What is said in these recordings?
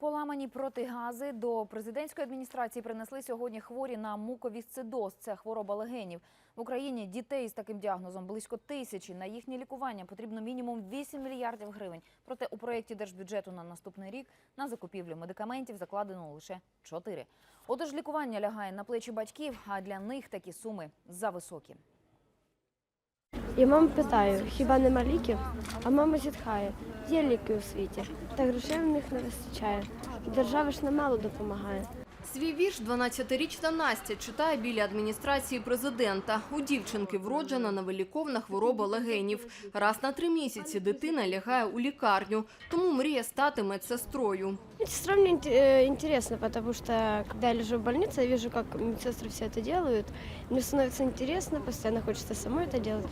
Поламані протигази до президентської адміністрації принесли сьогодні хворі на муковісцидоз. Це хвороба легенів. В Україні дітей з таким діагнозом близько тисячі. На їхнє лікування потрібно мінімум 8 мільярдів гривень. Проте у проєкті держбюджету на наступний рік на закупівлю медикаментів закладено лише 4. Отож, лікування лягає на плечі батьків, а для них такі суми зависокі. Я маму питаю, хіба нема ліків? А мама зітхає, є ліки у світі, та грошей в них не вистачає. Держава ж немало допомагає. Свій вірш 12-річна Настя читає біля адміністрації президента. У дівчинки вроджена невиліковна хвороба легенів. Раз на три місяці дитина лягає у лікарню, тому мріє стати медсестрою. Медсестра мне инте- э, интересно, потому что когда я лежу в больнице, я вижу, как медсестры все это делают. Мне становится интересно, постоянно хочется самой это делать.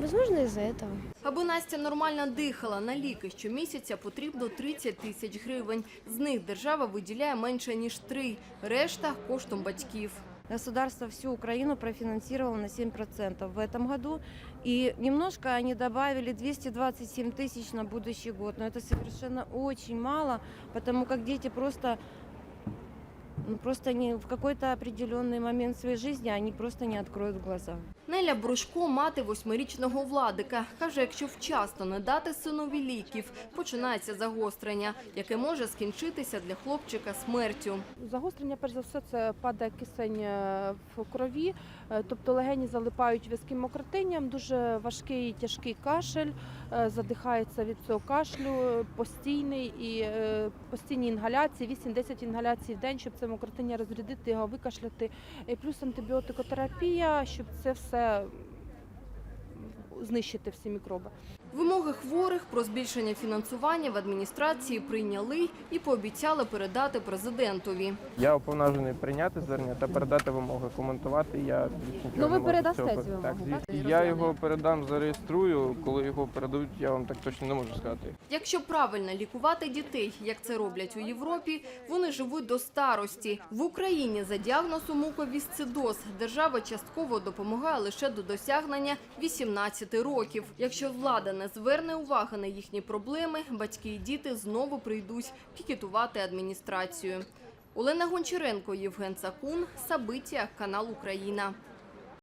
Возможно, из-за этого. Аби Настя нормально дихала, на ліки щомісяця потрібно 30 тисяч гривень. З них держава виділяє менше ніж три. Решта коштом батьків. Государство всю Украину профинансировало на 7% в этом году. И немножко они добавили 227 тысяч на будущий год. Но это совершенно очень мало, потому как дети просто, ну, просто не, в какой-то определенный момент своей жизни они просто не откроют глаза. Неля Брушко – мати восьмирічного Владика. Каже, якщо вчасно не дати синові ліків, починається загострення, яке може скінчитися для хлопчика смертю. Загострення, перш за все, це падає кисень е, в крові, е, тобто легені залипають в'язким мокротинням, дуже важкий тяжкий кашель, е, задихається від цього кашлю, постійний і постійні інгаляції, 8-10 інгаляцій в день, щоб це мокротиння розрядити, його викашляти. І плюс антибіотикотерапія, щоб це все знищити всі мікроби. Вимоги хворих про збільшення фінансування в адміністрації прийняли і пообіцяли передати президентові. Я уповноважений прийняти звернення та передати вимоги. Коментувати я більш нічого Ну, ви не передасте цього вимоги, Так, так? Я його передам, зареєструю. Коли його передадуть, я вам так точно не можу сказати. Якщо правильно лікувати дітей, як це роблять у Європі, вони живуть до старості. В Україні за діагнозом муковісцидоз держава частково допомагає лише до досягнення 18 років. Якщо влада не зверне уваги на їхні проблеми, батьки і діти знову прийдуть пікетувати адміністрацію. Олена Гончаренко, Євген Сакун, Сабиття, канал Україна.